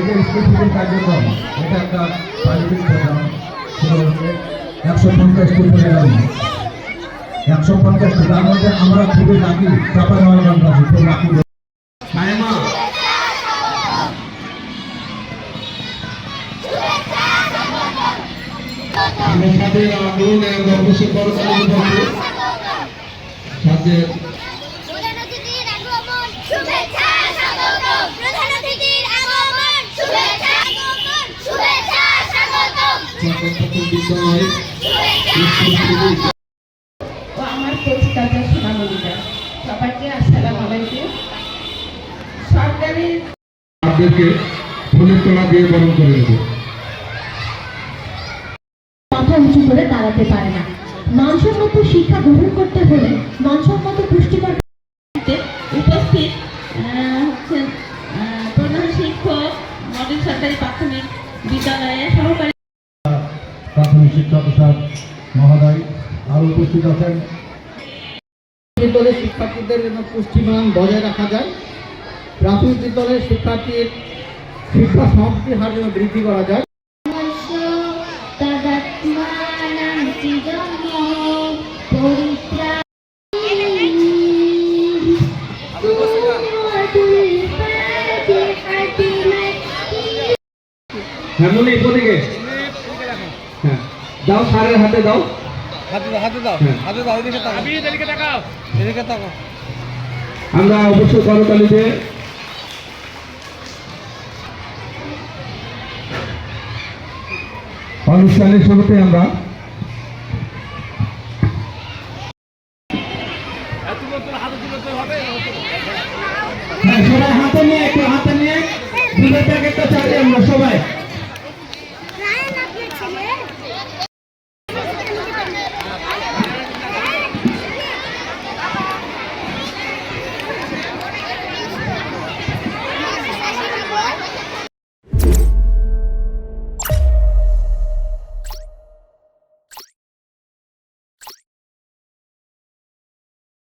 এই যে একশো পঞ্চাশটি তার মধ্যে আমরা খুবই লাকি চাপা নেওয়ার আছে, খুব লাকি সায়মা সাথে আন্দোলন করতালি দিতে সাথে আমার পরিষ্কার সোনামণিরা সবাইকে আসসালাম আলাইকুম। সরকারি আপনাদেরকে ফুলের তোলা দিয়ে বরণ করে দেবো। মাথা উঁচু করে দাঁড়াতে পারে না। মানসম্মত শিক্ষা গ্রহণ করতে হলে মানসম্মত পুষ্টিকর উপস্থিত হচ্ছেন প্রধান শিক্ষক মডেল সরকারি প্রাথমিক বিদ্যালয়ে সহকারী শিক্ষা প্রসাদ মহোদয় আরও উপস্থিত আছেন। বিদ্যালয়ের শিক্ষার্থীদের যেন পুষ্টিমান বজায় রাখা যায়। প্রাথমিক বিদ্যালয়ের শিক্ষার্থীর শিক্ষা সমাপ্তির হার যেন বৃদ্ধি করা যায়। হ্যাঁ মনে হ্যাঁ। দাও সারের হাতে দাও। হাতে দাও হাতে দাও হ্যাঁ। হাতে দাও এদিকে তাকাও। এদিকে তাকাও। এদিকে তাকাও। আমরা অবশ্যই করতালিতে অনুষ্ঠানের শুরুতে আমরা হ্যাঁ, সবাই হাতে নিয়ে একটু হাতে নিয়ে দুধের প্যাকেটটা